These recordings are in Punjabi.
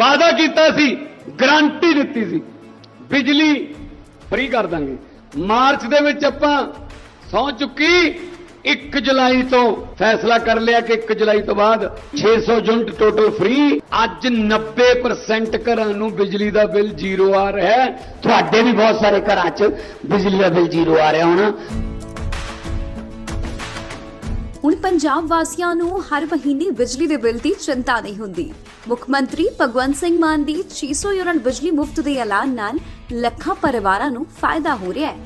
ਵਾਅਦਾ ਕੀਤਾ ਸੀ ਗਰੰਟੀ ਦਿੱਤੀ ਸੀ। ਬਿਜਲੀ ਫ੍ਰੀ ਕਰ ਦਾਂਗੇ। ਮਾਰਚ ਦੇ ਵਿੱਚ ਆਪਾਂ ਸੌ ਚੁੱਕੀ 1 ਜੁਲਾਈ ਤੋਂ ਫੈਸਲਾ ਕਰ ਲਿਆ ਕਿ 1 ਜੁਲਾਈ ਤੋਂ ਬਾਅਦ 600 ਯੂਨਿਟ ਟੋਟਲ ਫ੍ਰੀ ਅੱਜ 90% ਘਰਾਂ ਨੂੰ ਬਿਜਲੀ ਦਾ ਬਿੱਲ ਜ਼ੀਰੋ ਆ ਰਿਹਾ ਹੈ। ਤੁਹਾਡੇ ਵੀ ਬਹੁਤ ਸਾਰੇ ਘਰਾਂ 'ਚ ਬਿਜਲੀ ਦਾ ਬਿੱਲ ਜ਼ੀਰੋ ਆ ਰਿਹਾ ਹੋਣਾ। ਹੁਣ ਪੰਜਾਬ ਵਾਸੀਆਂ ਨੂੰ ਹਰ ਮਹੀਨੇ ਬਿਜਲੀ ਦੇ ਬਿੱਲ ਦੀ ਚਿੰਤਾ ਨਹੀਂ ਹੁੰਦੀ। ਮੁੱਖ ਮੰਤਰੀ ਭਗਵੰਤ ਸਿੰਘ ਮਾਨ ਦੀ 600 ਯੂਨਿਟ ਬਿਜਲੀ ਮੁਫਤ ਦੇ ਐਲਾਨ ਨਾਲ ਲੱਖਾਂ ਪਰਿਵਾਰਾਂ ਨੂੰ ਫਾਇਦਾ ਹੋ ਰਿਹਾ ਹੈ।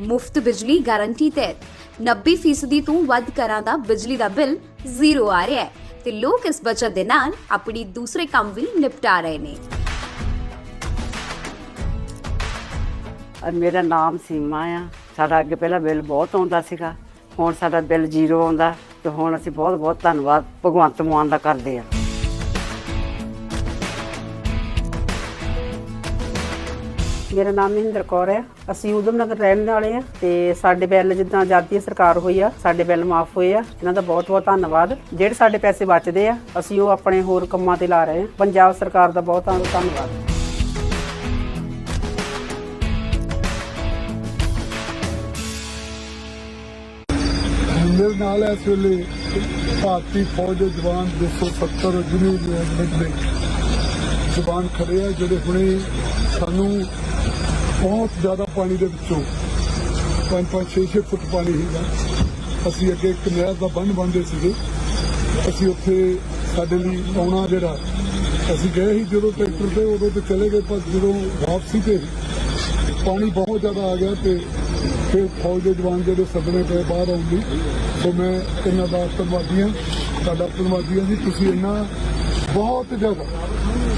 ਮੁਫਤ ਬਿਜਲੀ ਗਾਰੰਟੀ ਤਹਿਤ 90% ਤੋਂ ਵੱਧ ਘਰਾਂ ਦਾ ਬਿਜਲੀ ਦਾ ਬਿੱਲ ਜ਼ੀਰੋ ਆ ਰਿਹਾ ਹੈ ਤੇ ਲੋਕ ਇਸ ਬਚਤ ਦੇ ਨਾਲ ਆਪਣੀ ਦੂਸਰੇ ਕੰਮ ਵੀ ਨਿਪਟਾ ਰਹੇ ਨੇ। ਮੇਰਾ ਨਾਮ ਸੀਮਾ ਆ। ਸਾਡਾ ਅੱਗੇ ਪਹਿਲਾਂ ਬਿੱਲ ਬਹੁਤ ਆਉਂਦਾ ਸੀਗਾ, ਹੁਣ ਸਾਡਾ ਬਿੱਲ ਜ਼ੀਰੋ ਆਉਂਦਾ ਤੇ ਹੁਣ ਅਸੀਂ ਬਹੁਤ ਬਹੁਤ ਧੰਨਵਾਦ, ਭਗਵੰਤ ਮਾਨ ਦਾ ਕਰਦੇ ਆ ਮੇਰਾ ਨਾਮ ਮਹਿੰਦਰ ਕੌਰ ਹੈ। ਅਸੀਂ ਉਦਮ ਨਗਰ ਰਹਿਣ ਵਾਲੇ ਆ ਤੇ ਸਾਡੇ ਬਿੱਲ ਜਿੱਦਾਂ ਆਜ਼ਾਦੀ ਸਰਕਾਰ ਹੋਈ ਆ, ਸਾਡੇ ਬਿੱਲ ਮਾਫ ਹੋਏ ਆ। ਇਹਨਾਂ ਦਾ ਬਹੁਤ ਬਹੁਤ ਧੰਨਵਾਦ। ਜਿਹੜੇ ਸਾਡੇ ਪੈਸੇ ਬਚਦੇ ਆ, ਅਸੀਂ ਉਹ ਆਪਣੇ ਹੋਰ ਕੰਮਾਂ ਤੇ ਲਾ ਰਹੇ ਆ ਪੰਜਾਬ ਸਰਕਾਰ ਦਾ ਬਹੁਤ ਬਹੁਤ ਧੰਨਵਾਦ। ਮੇਰੇ ਨਾਲ ਇਸ ਵੇਲੇ ਭਾਰਤੀ ਫੌਜ ਦੇ ਜਵਾਨ 270 ਜੁਨੀ ਰੈਜੀਮੈਂਟ ਦੇ ਜਵਾਨ ਖੜੇ ਆ, ਜਿਹੜੇ ਹੁਣੇ ਸਾਨੂੰ ਬਹੁਤ ਜ਼ਿਆਦਾ ਪਾਣੀ ਦੇ ਵਿੱਚੋਂ 5-5-6 ਫੁੱਟ ਪਾਣੀ ਸੀਗਾ ਅਸੀਂ ਅੱਗੇ ਇੱਕ ਨਹਿਰ ਦਾ ਬੰਨ ਬੰਦੇ ਸੀਗੇ। ਅਸੀਂ ਉੱਥੇ ਸਾਡੇ ਲਈ ਆਉਣਾ ਜਿਹੜਾ, ਅਸੀਂ ਗਏ ਸੀ ਜਦੋਂ ਟਰੈਕਟਰ ਤੇ, ਉਦੋਂ ਤੇ ਚਲੇ ਗਏ, ਪਰ ਜਦੋਂ ਵਾਪਸੀ ਤੇ ਪਾਣੀ ਬਹੁਤ ਜ਼ਿਆਦਾ ਆ ਗਿਆ ਤੇ ਫਿਰ ਫੌਜ ਦੇ ਜਵਾਨ ਜਿਹੜੇ ਸੱਦਣੇ ਪਏ ਬਾਹਰ ਆਉਣ ਲਈ, ਸੋ ਮੈਂ ਇਹਨਾਂ ਦਾ ਧੰਨਵਾਦੀ ਹਾਂ, ਤੁਹਾਡਾ ਧੰਨਵਾਦੀ ਹਾਂ ਜੀ। ਤੁਸੀਂ ਇੰਨਾ ਬਹੁਤ ਜ਼ਿਆਦਾ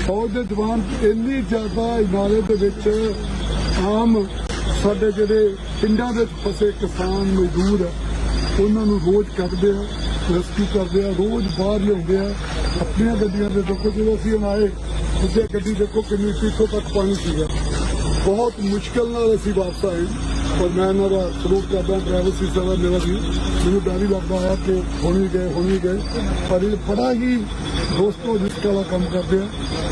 ਫੌਜ ਦੇ ਜਵਾਨ ਇੰਨੀ ਜ਼ਿਆਦਾ ਇਮਾਰਤ ਦੇ ਵਿੱਚ ਆਮ ਸਾਡੇ ਜਿਹੜੇ ਪਿੰਡਾਂ ਦੇ ਵਿੱਚ ਫਸੇ ਕਿਸਾਨ ਮਜ਼ਦੂਰ ਆ, ਉਹਨਾਂ ਨੂੰ ਰੋਜ਼ ਕੱਢਦੇ ਆ, ਰੈਸਕਿਊ ਕਰਦੇ ਆ, ਰੋਜ਼ ਬਾਹਰ ਲਿਆਉਂਦੇ ਆ। ਆਪਣੀਆਂ ਗੱਡੀਆਂ ਦੇ ਦੇਖੋ, ਜਦੋਂ ਅਸੀਂ ਹੁਣ ਆਏ ਉਸੇ ਗੱਡੀ ਦੇਖੋ ਕਿੰਨੀ ਪੀਛੋ ਤੱਕ ਪਾਣੀ ਸੀਗਾ। ਬਹੁਤ ਮੁਸ਼ਕਲ ਨਾਲ ਅਸੀਂ ਵਾਪਸ ਆਏ। ਔਰ ਮੈਂ ਇਹਨਾਂ ਦਾ ਸਲੂਟ ਕਰਦਾ ਡਰਾਈਵਰ ਸੀਟਾਂ ਦਾ ਮੇਰਾ ਵੀ ਮੈਨੂੰ ਡਰ ਹੀ ਲੱਗਦਾ ਹੈ ਕਿ ਹੁਣੀ ਗਏ ਹੁਣੀ ਗਏ। ਪਰ ਇਹ ਬੜਾ ਹੀ ਦੋਸਤੋ ਜਿਸ ਵਾਲਾ ਕੰਮ ਕਰਦੇ ਆ।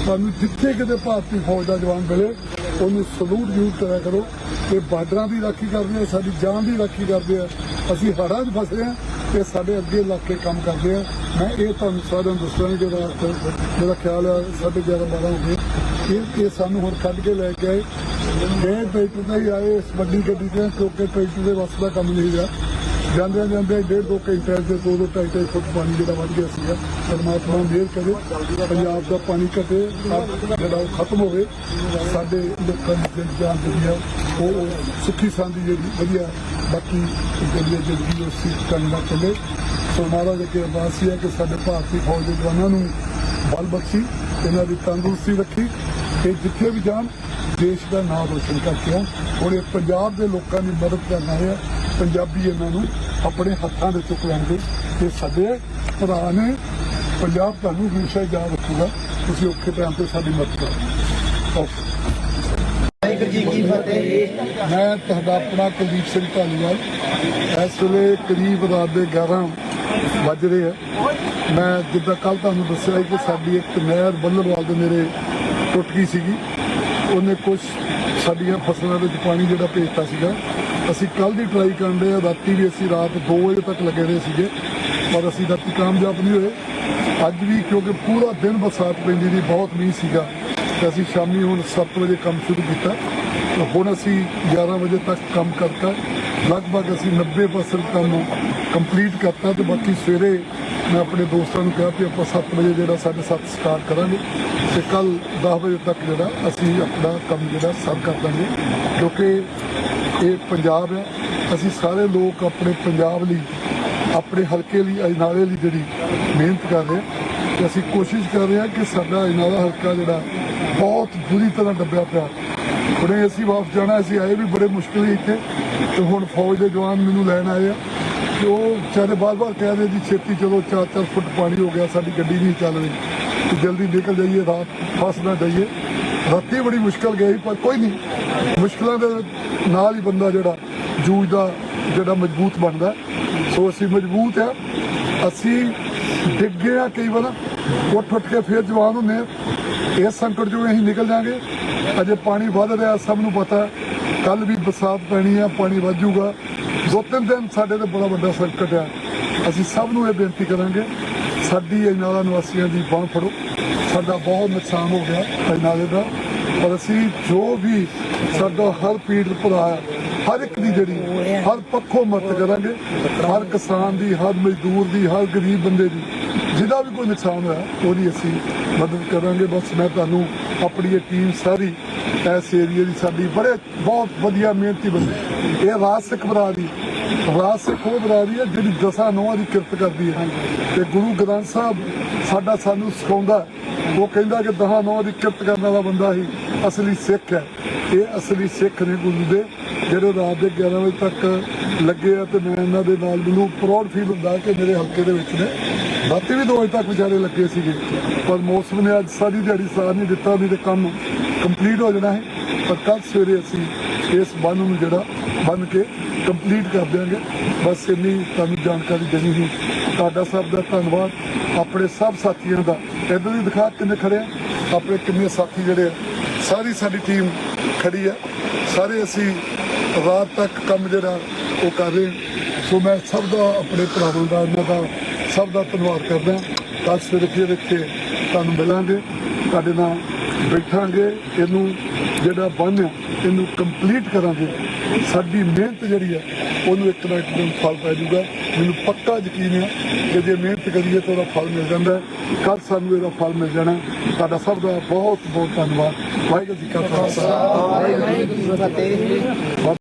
ਸਾਨੂੰ ਜਿੱਥੇ ਕਿਤੇ ਭਾਰਤੀ ਫੌਜ ਦਾ ਜਵਾਨ ਮਿਲੇ, ਉਹਨੂੰ ਸਲੂਟ ਜ਼ਰੂਰ ਕਰਿਆ ਕਰੋ ਇਹ ਬਾਰਡਰਾਂ ਦੀ ਰਾਖੀ ਕਰਦੇ ਆ, ਸਾਡੀ ਜਾਨ ਦੀ ਰਾਖੀ ਕਰਦੇ ਆ। ਅਸੀਂ ਹੜਾਂ 'ਚ ਫਸੇ ਰਹੇ ਆ ਤੇ ਸਾਡੇ ਅੱਗੇ ਲੱਗ ਕੇ ਕੰਮ ਕਰਦੇ ਆ। ਮੈਂ ਇਹ ਤੁਹਾਨੂੰ ਸਾਰਿਆਂ ਨੂੰ ਦੱਸਣਾ ਜਿਹੜਾ ਮੇਰਾ ਖਿਆਲ ਹੈ ਸਾਡੇ 11 12 ਹੋ ਗਏ। ਇਹ ਇਹ ਸਾਨੂੰ ਹੁਣ ਕੱਢ ਕੇ ਲੈ ਕੇ ਆਏ। ਇਹ ਟਰੈਕਟਰ ਤੇ ਹੀ ਆਏ ਇਸ ਵੱਡੀ ਗੱਡੀ ਤੇ ਕਿਉਂਕਿ ਟਰੈਕਟਰ ਦੇ ਵੱਸ ਦਾ ਕੰਮ ਨਹੀਂ ਰਿਹਾ। ਜਾਂਦੇ ਜਾਂਦੇ ਡੇਢ ਦੋ ਘੰਟੇ ਦੇ ਦੋ ਦੋ ਢਾਈ ਢਾਈ ਫੁੱਟ ਪਾਣੀ ਜਿਹੜਾ ਵੱਧ ਗਿਆ ਸੀਗਾ ਪਰਮਾਤਮਾ ਮਿਹਰ ਕਰੇ, ਪੰਜਾਬ ਦਾ ਪਾਣੀ ਘਟੇ ਜਿਹੜਾ ਉਹ ਖਤਮ ਹੋਵੇ। ਸਾਡੇ ਲੋਕਾਂ ਦੀ ਜਿਹੜੀ ਜਾਨ ਜਿਹੜੀ ਉਹ ਸੁੱਖੀ ਸਾਂਦੀ ਜਿਹੜੀ ਵਧੀਆ, ਬਾਕੀ ਜਿਹੜੀ ਹੈ ਜ਼ਿੰਦਗੀ ਉਹ ਸੀ ਚੰਗਾ ਚੱਲੇ ਸੋ ਮਹਾਰਾਜ ਅੱਗੇ ਅਰਦਾਸ ਹੀ ਹੈ ਕਿ ਸਾਡੇ ਭਾਰਤੀ ਫੌਜ ਦੇ ਜਵਾਨਾਂ ਨੂੰ ਬਲ ਬਖਸ਼ੀ, ਇਹਨਾਂ ਦੀ ਤੰਦਰੁਸਤੀ ਰੱਖੀ। ਕਿ ਜਿੱਥੇ ਵੀ ਜਾਣ ਦੇਸ਼ ਦਾ ਨਾਮ ਰੋਸ਼ਨ ਕਰਕੇ ਆਉਣ ਹੁਣ ਇਹ ਪੰਜਾਬ ਦੇ ਲੋਕਾਂ ਦੀ ਮਦਦ ਕਰਨ ਆ ਪੰਜਾਬੀ ਇਹਨਾਂ ਨੂੰ ਆਪਣੇ ਹੱਥਾਂ ਦੇ ਚੁੱਕ ਲੈਣਗੇ। ਇਹ ਸਾਡੇ ਭਰਾ ਨੇ ਪੰਜਾਬ ਤੁਹਾਨੂੰ ਹਮੇਸ਼ਾ ਯਾਦ ਰੱਖੂਗਾ। ਤੁਸੀਂ ਔਖੇ ਟਾਈਮ ਤੇ ਸਾਡੀ ਮਦਦ ਕਰੋ। ਮੈਂ ਤੁਹਾਡਾ ਆਪਣਾ ਕੁਲਦੀਪ ਸਿੰਘ ਧਾਲੀਵਾਲ ਇਸ ਵੇਲੇ ਕਰੀਬ ਰਾਤ ਦੇ 11 ਵੱਜ ਰਹੇ ਆ। ਮੈਂ ਜਿੱਦਾਂ ਕੱਲ ਤੁਹਾਨੂੰ ਦੱਸਿਆ ਕਿ ਸਾਡੀ ਇੱਕ ਨਹਿਰ ਬੱਲਰਵਾਲ ਦੇ ਨੇੜੇ ਟੁੱਟ ਗਈ ਸੀਗੀ। ਉਹਨੇ ਕੁਝ ਸਾਡੀਆਂ ਫਸਲਾਂ ਵਿੱਚ ਪਾਣੀ ਜਿਹੜਾ ਭੇਜਤਾ ਸੀਗਾ। ਅਸੀਂ ਕੱਲ ਦੀ ਟਰਾਈ ਕਰਨ ਦੇ ਰਾਤੀ ਵੀ ਅਸੀਂ ਰਾਤ 2 ਵਜੇ ਤੱਕ ਲੱਗੇ ਰਹੇ ਸੀਗੇ। ਪਰ ਅਸੀਂ ਰਾਤੀ ਕਾਮਯਾਬ ਨਹੀਂ ਹੋਏ। ਅੱਜ ਵੀ ਕਿਉਂਕਿ ਪੂਰਾ ਦਿਨ ਬਰਸਾਤ ਪੈਂਦੀ ਸੀ ਬਹੁਤ ਮੀਂਹ ਸੀਗਾ। ਤੇ ਅਸੀਂ ਸ਼ਾਮੀ ਹੁਣ 7 ਵਜੇ ਕੰਮ ਸ਼ੁਰੂ ਕੀਤਾ। ਹੁਣ ਅਸੀਂ 11 ਵਜੇ ਤੱਕ ਕੰਮ ਕਰਤਾ। ਲਗਭਗ ਅਸੀਂ 90% ਕੰਮ ਕੰਪਲੀਟ ਕਰਤਾ ਤੇ ਬਾਕੀ ਸਵੇਰੇ ਮੈਂ ਆਪਣੇ ਦੋਸਤਾਂ ਨੂੰ ਕਿਹਾ ਕਿ ਆਪਾਂ 7 ਵਜੇ ਜਿਹੜਾ ਸਾਡੇ 7 ਸਟਾਰਟ ਕਰਾਂਗੇ ਤੇ ਕੱਲ 10 ਵਜੇ ਤੱਕ ਜਿਹੜਾ ਅਸੀਂ ਆਪਣਾ ਕੰਮ ਜਿਹੜਾ ਸਭ ਕਰ ਦਾਂਗੇ। ਕਿਉਂਕਿ ਇਹ ਪੰਜਾਬ ਹੈ। ਅਸੀਂ ਸਾਰੇ ਲੋਕ ਆਪਣੇ ਪੰਜਾਬ ਲਈ, ਆਪਣੇ ਹਲਕੇ ਲਈ, ਅਜਨਾਲੇ ਲਈ ਜਿਹੜੀ ਮਿਹਨਤ ਕਰ ਰਹੇ ਹਾਂ ਤੇ ਅਸੀਂ ਕੋਸ਼ਿਸ਼ ਕਰ ਰਹੇ ਹਾਂ ਕਿ ਸਾਡਾ ਅਜਨਾਲਾ ਹਲਕਾ ਜਿਹੜਾ ਬਹੁਤ ਬੁਰੀ ਤਰ੍ਹਾਂ ਡੱਬਿਆ ਪਿਆ। ਹੁਣੇ ਅਸੀਂ ਵਾਪਸ ਜਾਣਾ, ਅਸੀਂ ਆਏ ਵੀ ਬੜੇ ਮੁਸ਼ਕਿਲ ਇੱਥੇ ਤੇ ਹੁਣ ਫੌਜ ਦੇ ਜਵਾਨ ਮੈਨੂੰ ਲੈਣ ਆਏ ਆ। ਤੇ ਉਹ ਵਿਚਾਰੇ ਬਾਰ-ਬਾਰ ਕਹਿ ਰਹੇ ਜੀ ਛੇਤੀ ਚਲੋ 4-4 ਫੁੱਟ ਪਾਣੀ ਹੋ ਗਿਆ, ਸਾਡੀ ਗੱਡੀ ਨਹੀਂ ਚੱਲ ਰਹੀ। ਤੇ ਜਲਦੀ ਨਿਕਲ ਜਾਈਏ, ਰਾਤ ਫਸ ਨਾ ਜਾਈਏ। ਰਾਤੀ ਬੜੀ ਮੁਸ਼ਕਲ ਗਈ, ਪਰ ਕੋਈ ਨਹੀਂ। ਮੁਸ਼ਕਲਾਂ ਦੇ ਨਾਲ ਹੀ ਬੰਦਾ ਜਿਹੜਾ ਜੂਝਦਾ ਜਿਹੜਾ ਮਜ਼ਬੂਤ ਬਣਦਾ। ਸੋ ਅਸੀਂ ਮਜ਼ਬੂਤ ਆ ਅਸੀਂ ਡਿੱਗ ਗਏ ਆ ਕਈ ਵਾਰ। ਉੱਠ ਉੱਠ ਕੇ ਫੇਰ ਜਵਾਨ ਹੁੰਦੇ ਆ ਇਸ ਸੰਕਟ ਚੋਂ ਅਸੀਂ ਨਿਕਲ ਜਾਾਂਗੇ। ਅਜੇ ਪਾਣੀ ਵੱਧ ਰਿਹਾ, ਸਭ ਨੂੰ ਪਤਾ ਕੱਲ ਵੀ ਬਰਸਾਤ ਪੈਣੀ ਆ, ਪਾਣੀ ਵੱਜੂਗਾ ਦੋ ਤਿੰਨ ਦਿਨ ਸਾਡੇ ਤੇ ਬੜਾ ਵੱਡਾ ਸੰਕਟ ਆ। ਅਸੀਂ ਸਭ ਨੂੰ ਇਹ ਬੇਨਤੀ ਕਰਾਂਗੇ, ਸਾਡੀ ਇਹ ਨਾਲਾ ਨਿਵਾਸੀਆਂ ਦੀ ਬਾਂਹ ਫੜੋ। ਸਾਡਾ ਬਹੁਤ ਨੁਕਸਾਨ ਹੋ ਗਿਆ ਇਹ ਨਾਲੇ ਦਾ। ਪਰ ਅਸੀਂ ਜੋ ਵੀ ਸਾਡਾ ਹਰ ਪੀੜਤ ਭਰਾ ਹਰ ਇੱਕ ਦੀ ਜਿਹੜੀ, ਹਰ ਪੱਖੋਂ ਮਦਦ ਕਰਾਂਗੇ। ਹਰ ਕਿਸਾਨ ਦੀ, ਹਰ ਮਜ਼ਦੂਰ ਦੀ, ਹਰ ਗਰੀਬ ਬੰਦੇ ਦੀ, ਜਿਹਦਾ ਵੀ ਕੋਈ ਨੁਕਸਾਨ ਹੋਇਆ, ਉਹਦੀ ਅਸੀਂ ਮਦਦ ਕਰਾਂਗੇ। ਬਸ ਮੈਂ ਤੁਹਾਨੂੰ ਆਪਣੀ ਇਹ ਟੀਮ ਸਾਰੀ ਇਸ ਏਰੀਏ ਦੀ ਸਾਡੀ ਬੜੇ ਬਹੁਤ ਵਧੀਆ ਮਿਹਨਤੀ ਬੰਦੇ। ਇਹ ਰਾਜ ਸਿੱਖ ਬਰਾ ਰਾਜ ਸਿੱਖ ਉਹ ਬਰਾ ਹੈ ਜਿਹੜੀ ਦਸਾਂ ਨੌਆਂ ਦੀ ਕਿਰਤ ਕਰਦੀ ਹੈ। ਤੇ ਗੁਰੂ ਗ੍ਰੰਥ ਸਾਹਿਬ ਸਾਡਾ ਸਾਨੂੰ ਸਿਖਾਉਂਦਾ। ਉਹ ਕਹਿੰਦਾ ਕਿ ਦਹਾਂ ਨੌਂ ਦੀ ਕਿਰਤ ਕਰਨ ਵਾਲਾ ਬੰਦਾ ਹੀ ਅਸਲੀ ਸਿੱਖ ਹੈ। ਇਹ ਅਸਲੀ ਸਿੱਖ ਨੇ ਗੁਰੂ ਦੇ। ਜਿਹੜੇ ਰਾਤ ਦੇ 11 ਵਜੇ ਤੱਕ ਲੱਗੇ ਆ ਤੇ ਮੈਂ ਇਹਨਾਂ ਦੇ ਨਾਲ ਮੈਨੂੰ ਪ੍ਰਾਊਡ ਫੀਲ ਹੁੰਦਾ ਕਿ ਮੇਰੇ ਹਲਕੇ ਦੇ ਵਿੱਚ ਨੇ। ਰਾਤੀ ਵੀ ਦੋ ਵਜੇ ਤੱਕ ਵਿਚਾਰੇ ਲੱਗੇ ਸੀਗੇ। ਪਰ ਮੌਸਮ ਨੇ ਅੱਜ ਸਾਰੀ ਦਿਹਾੜੀ ਸਾਰ ਨਹੀਂ ਦਿੱਤਾ, ਨਹੀਂ ਤੇ ਕੰਮ ਕੰਪਲੀਟ ਹੋ ਜਾਣਾ ਹੈ। ਪਰ ਕੱਲ ਸਵੇਰੇ ਅਸੀਂ ਇਸ ਬੰਨ ਨੂੰ ਜਿਹੜਾ ਬੰਨ ਕੇ ਕੰਪਲੀਟ ਕਰ ਦਿਆਂਗੇ। ਬਸ ਇੰਨੀ ਤੁਹਾਨੂੰ ਜਾਣਕਾਰੀ ਦੇਣੀ ਸੀ। ਤੁਹਾਡਾ ਸਭ ਦਾ ਧੰਨਵਾਦ। ਆਪਣੇ ਸਭ ਸਾਥੀਆਂ ਦਾ ਇੱਧਰ ਦੀ ਦਿਖਾ ਕਿੰਨੇ ਖੜੇ ਆਪਣੇ ਕਿੰਨੇ ਸਾਥੀ ਜਿਹੜੇ ਆ। ਸਾਰੀ ਸਾਡੀ ਟੀਮ ਖੜੀ ਹੈ ਸਾਰੇ ਅਸੀਂ ਰਾਤ ਤੱਕ ਕੰਮ ਜਿਹੜਾ ਉਹ ਕਰ ਰਹੇ। ਸੋ ਮੈਂ ਸਭ ਦਾ, ਆਪਣੇ ਭਰਾਵਾਂ ਦਾ, ਇਹਨਾਂ ਦਾ ਸਭ ਦਾ ਧੰਨਵਾਦ ਕਰਦਾ। ਕੱਲ੍ਹ ਸਵੇਰੇ ਫਿਰ ਇੱਥੇ ਤੁਹਾਨੂੰ ਮਿਲਾਂਗੇ। ਤੁਹਾਡੇ ਨਾਲ ਬੈਠਾਂਗੇ। ਇਹਨੂੰ ਜਿਹੜਾ ਬੰਨ ਇਹਨੂੰ ਕੰਪਲੀਟ ਕਰਾਂਗੇ। ਸਾਡੀ ਮਿਹਨਤ ਜਿਹੜੀ ਆ, ਉਹਨੂੰ ਇੱਕ ਨਾ ਇੱਕ ਦਿਨ ਫਲ ਪੈ ਜਾਊਗਾ। ਮੈਨੂੰ ਪੱਕਾ ਯਕੀਨ ਹੈ ਕਿ ਜੇ ਮਿਹਨਤ ਕਰੀਏ ਤਾਂ ਉਹਦਾ ਫਲ ਮਿਲ ਜਾਂਦਾ। ਕੱਲ ਸਾਨੂੰ ਇਹਦਾ ਫਲ ਮਿਲ ਜਾਣਾ। ਤੁਹਾਡਾ ਸਭ ਦਾ ਬਹੁਤ ਬਹੁਤ ਧੰਨਵਾਦ। ਵਾਹਿਗੁਰੂ ਜੀ ਕਾ ਖਾਲਸਾ। ਵਾਹਿਗੁਰੂ ਜੀ ਕੀ ਫਤਿਹ।